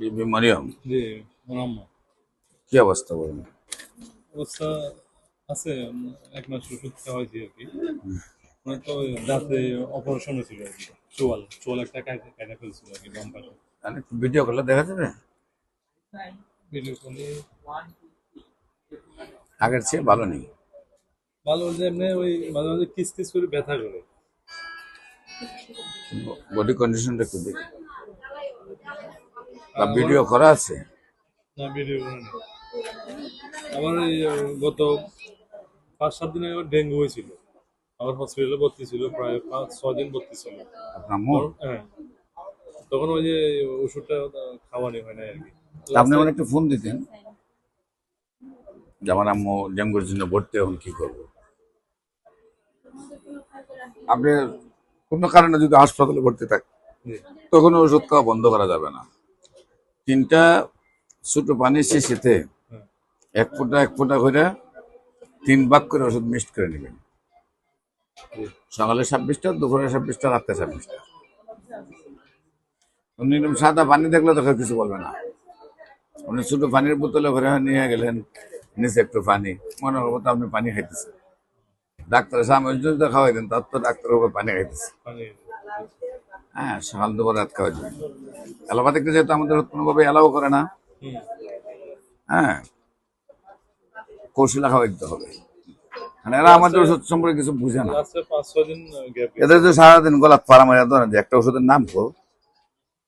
বিবি মারিয়াম? জি আম্মা কি অবস্থা বলুন? অবস্থা আছে এক মাস ওষুধ খাওয়া হয়েছে আর কি। মানে তো দাঁতে অপারেশন হয়েছিল আর কি চোয়াল চোয়াল একটা কাটা কাটা ফেলছিল আর কি বাম পাশে। আর একটু ভিডিও করলে দেখা যাবে? ভিডিও কলে আগের চেয়ে ভালো নেই। ভালো যে এমনি ওই মাঝে মাঝে কিস কিস করে ব্যথা করে। বডি কন্ডিশনটা একটু দেখি। বা ভিডিও করা আছে? না ভিডিও আমার গত পাঁচ সাত দিন আগে ডেঙ্গু হয়েছিল। আমার হসপিটালে ভর্তি ছিল প্রায় পাঁচ ছ দিন ভর্তি ছিল। হ্যাঁ। তখন ওই যে ওষুধটা খাওয়ানি হয় না আর কি। আপনি আমার একটু ফোন দিতেন। যে আমার আম্মু ডেঙ্গুর জন্য ভর্তি এখন কি করব? আপনি কোনো কারণে যদি হাসপাতালে ভর্তি থাকে তখন ওষুধ খাওয়া বন্ধ করা যাবে না। তিনটা ছোট পানির শিশিতে হ্যাঁ। এক ফোঁটা এক ফোঁটা করে তিন ভাগ করে ওষুধ মিক্সড করে নেবেন। সকালে ছাব্বিশটা দুপুরে ছাব্বিশটা রাত্রে ছাব্বিশটা। উনি সাদা পানি দেখলে তো কিছু বলবে না। উনি ছোট পানির বোতলে করে নিয়ে গেলেন নিচে একটু পানি। মনে করব তো আপনি পানি খাইতেছেন। ডাক্তারের সামনে যদি খাওয়াই দেন তার তো ডাক্তারের উপর পানি খাইতেছে। হ্যাঁ সকাল দুপুর রাত যেহেতু আমাদের কোনোভাবে করে না হ্যাঁ কৌশলা দিতে হবে। মানে এরা আমাদের ওষুধ সম্পর্কে কিছু বুঝে না। লাস্টে পাঁচ ছয় দিন গ্যাপ এদের যে সারাদিন মারা ধরেন যে একটা ওষুধের নাম কো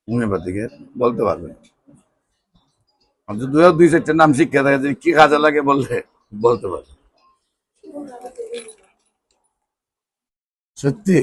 হোমিওপ্যাথিকের বলতে পারবে দুই দুই চারটে নাম শিক্ষা থাকে যে কি কাজে লাগে বললে বলতে পারবে সত্যি